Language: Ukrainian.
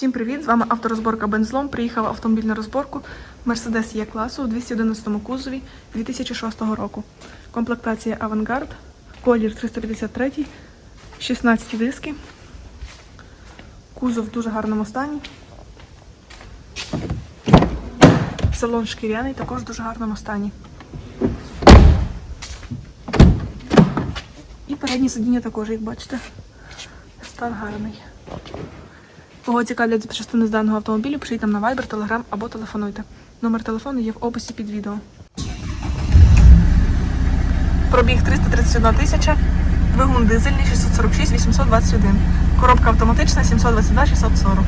Всім привіт! З вами авторозборка Бензлом. Приїхав автомобіль на розборку Mercedes Є класу у 211 кузові 2006 року. Комплектація Авангард, колір 353, 16 диски. Кузов в дуже гарному стані. Салон шкіряний, також в дуже гарному стані. І передні сидіння також, як бачите. Стан гарний. Кого цікавлять запчастини з даного автомобілю, пишіть нам на Viber, Telegram або телефонуйте. Номер телефону є в описі під відео. Пробіг 331 тисяча, двигун дизельний 646 821. Коробка автоматична 722 640.